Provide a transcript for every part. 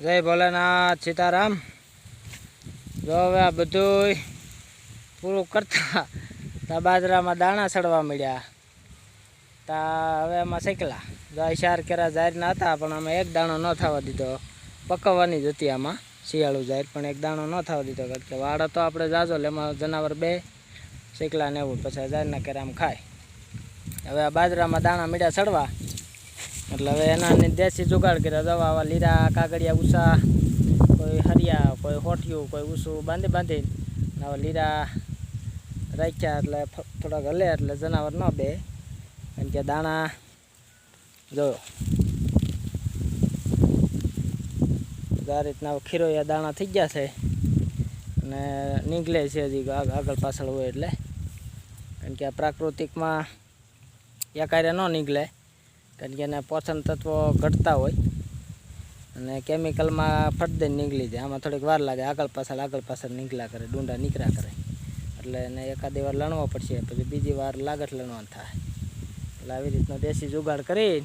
જય ભોલેનાથ સીતારામ. જો હવે આ બધું પૂરું કરતા તા બાજરામાં દાણા સડવા મળ્યા. તા હવે એમાં શેકલા. જો ચાર કેરા જાહેરના હતા, પણ અમે એક દાણો ન થવા દીધો. પકવવાની જ હતી આમાં, શિયાળું જાહેર, પણ એક દાણો ન થવા દીધો. કારણ કે વાડો તો આપણે જાજો એમાં જનાવર બે, શેકલા ને એવું, પછી જાહેરના કેરા આમ ખાય. હવે આ બાજરામાં દાણા મળ્યા સડવા એટલે હવે એના દેશી જુગાડ કર્યા. દવા લીરા, કાગળિયા ઉષા કોઈ હરિયા, કોઈ હોઠિયું, કોઈ ઉસું બાંધી બાંધી આવા લીરા રાખ્યા એટલે થોડાક હલે એટલે જનાવર ન બે. કારણ કે દાણા જો આ રીતના ખીરોયા દાણા થઈ ગયા છે. અને નીકળે છે હજી આગળ પાછળ હોય એટલે. કારણ કે આ પ્રાકૃતિકમાં એકારે ન નીકળે. કારણ કે એને પોષણ તત્વો ઘટતા હોય અને કેમિકલમાં ફટ દઈને નીકળી જાય. આમાં થોડીક વાર લાગે, આગળ પાછળ આગળ પાછળ નીકળ્યા કરે, ડુંડા નીકળ્યા કરે. એટલે એને એકાદી વાર લણવો પડશે, પછી બીજી વાર લાગત લણવાનું થાય. એટલે આવી રીતનો દેશી જુગાડ કરી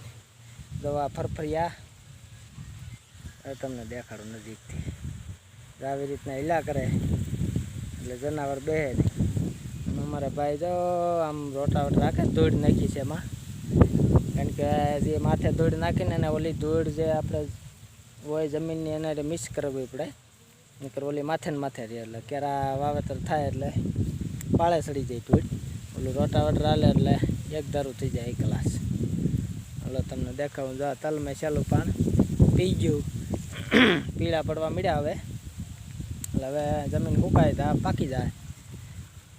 દવા ફરફરિયા તમને દેખાડું નજીકથી. આવી રીતના હિલા કરે, એટલે જનાવર બેહે નહીં. અમારા ભાઈ જો આમ રોટાવટ રાખે ધોઈ નાખી છે એમાં. કારણ કે જે માથે ધૂળ નાખીને એને ઓલી ધૂળ જે આપણે હોય જમીનની એને મિક્સ કરવી પડે. નકર ઓલી માથે ને માથે રહે એટલે કેરા વાવેતર થાય એટલે પાળે સડી જાય ધૂળ. ઓલું રોટાવટર હાલે એટલે એક ધારું થઈ જાય એક ગ્લાસ. એટલે તમને દેખાવું. જો તલ મેં સહેલું પાન પી ગયું. પીળા પડવા મળ્યા હવે. એટલે હવે જમીન સુકાય તો પાકી જાય.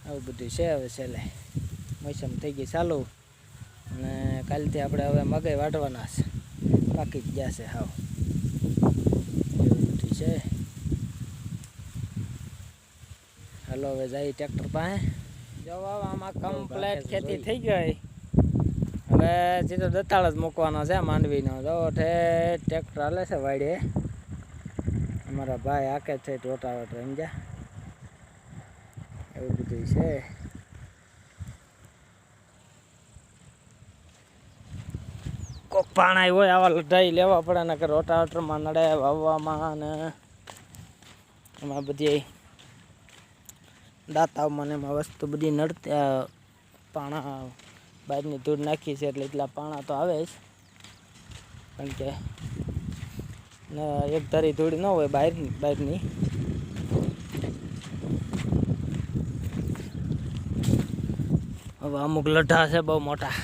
આવું બધું છે હવે છેલ્લે. મોસમ થઈ ગઈ ચાલુ. અને કાલથી આપણે હવે મગઈ વાટવાના છે. પાકી જ ગયા છે હાવ. એવું બધું છે. હાલો હવે જાય ટ્રેક્ટર પાસે. જવાબ આમાં કમ્પ્લેટ ખેતી થઈ ગઈ. હવે સીધો દતાળ જ મૂકવાનો છે માંડવીનો. તો ટ્રેક્ટર હાલે છે વાડીએ. અમારા ભાઈ આકે છે ટોટાવટ રંજા એવું બધું છે. કોક પાણા હોય આવા લઢાઈ લેવા પડે ને કે રોટાવટરમાં નડે વાવવામાં અને એમાં બધી દાંતાઓમાં ને એમાં વસ્તુ બધી નડતી પાણા બહારની ધૂળ નાખી છે એટલે એટલા પાણા તો આવે જ. કારણ કે એક ધારી ધૂળ ન હોય બહાર બહારની. હવે અમુક લઢા છે બહુ મોટા.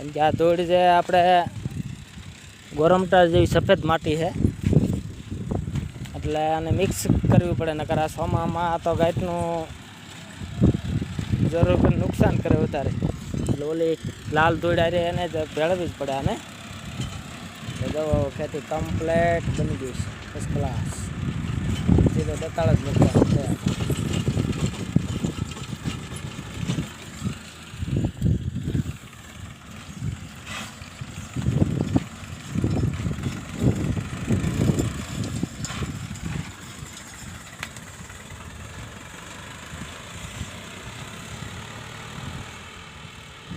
કારણ કે આ ધૂળ જે આપણે ગોરમટા જેવી સફેદ માટી છે. એટલે આને મિક્સ કરવી પડે, નકર આ સોમામાં આ તો ગાયટનું જરૂર નુકસાન કરે વધારે. એટલે ઓલી લાલ ધૂળ હારે એને જ ભેળવવી જ પડે આને. જો, ખેતી કમ્પ્લેટ બની ગયું છે. ફર્સ્ટ ક્લાસ સીધો દતાળ જ મૂકવાનો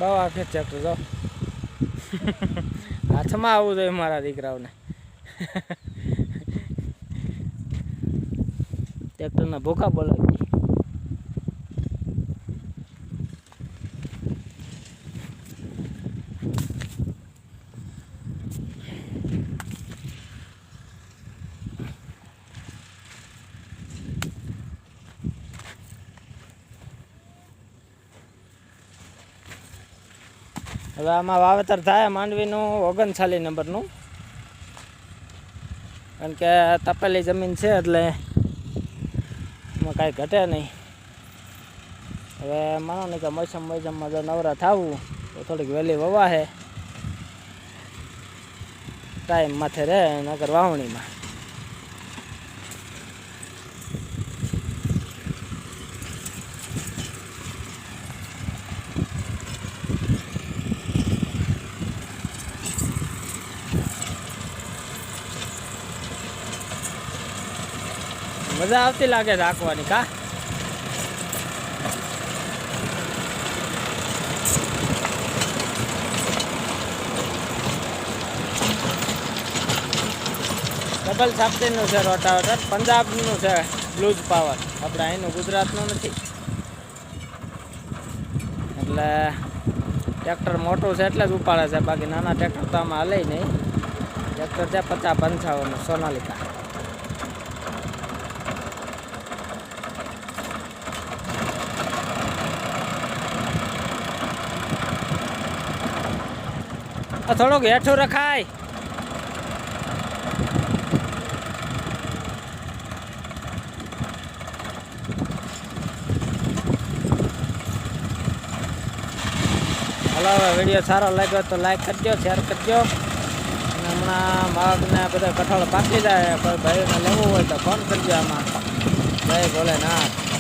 બહુ આખે ચેપ્ટર જો હાથમાં આવવું જોઈએ મારા દીકરાઓને. ટ્રેક્ટરના ભૂખા બોલાવી હવે આમાં વાવેતર થાય માંડવીનું ઓગણચાલીસ નંબરનું. કારણ કે તપેલી જમીન છે એટલે એમાં કાંઈ ઘટે નહીં. હવે માનો ને કે મોસમ મોસમમાં જો નવરા થવું, તો થોડીક વહેલી વવા છે ટાઈમ માથે રહે નગર વાવણીમાં. મજા આવતી લાગે રાખવાની, કા? ડબલ સાફટીનનું છે રોટાવેટર, પંજાબનું છે બ્લૂઝ પાવર. આપણે અહીંનું ગુજરાતનું નથી. એટલે ટ્રેક્ટર મોટું છે એટલે જ ઉપાડે છે, બાકી નાના ટ્રેક્ટર તો આમાં હાલે નહીં. ટ્રેક્ટર છે પચાસ પંચાવનનું, સોનાલિકા. થોડુંક હેઠું રખાય. હલો વીડિયો સારો લાગ્યો તો લાઈક કરજો શેર કરજો. અને હમણાં માગને બધા કઠોળ પાકી જાય, કોઈ ભાઈને લેવું હોય તો ફોન કરજો આમાં. જય ભોલેનાથ.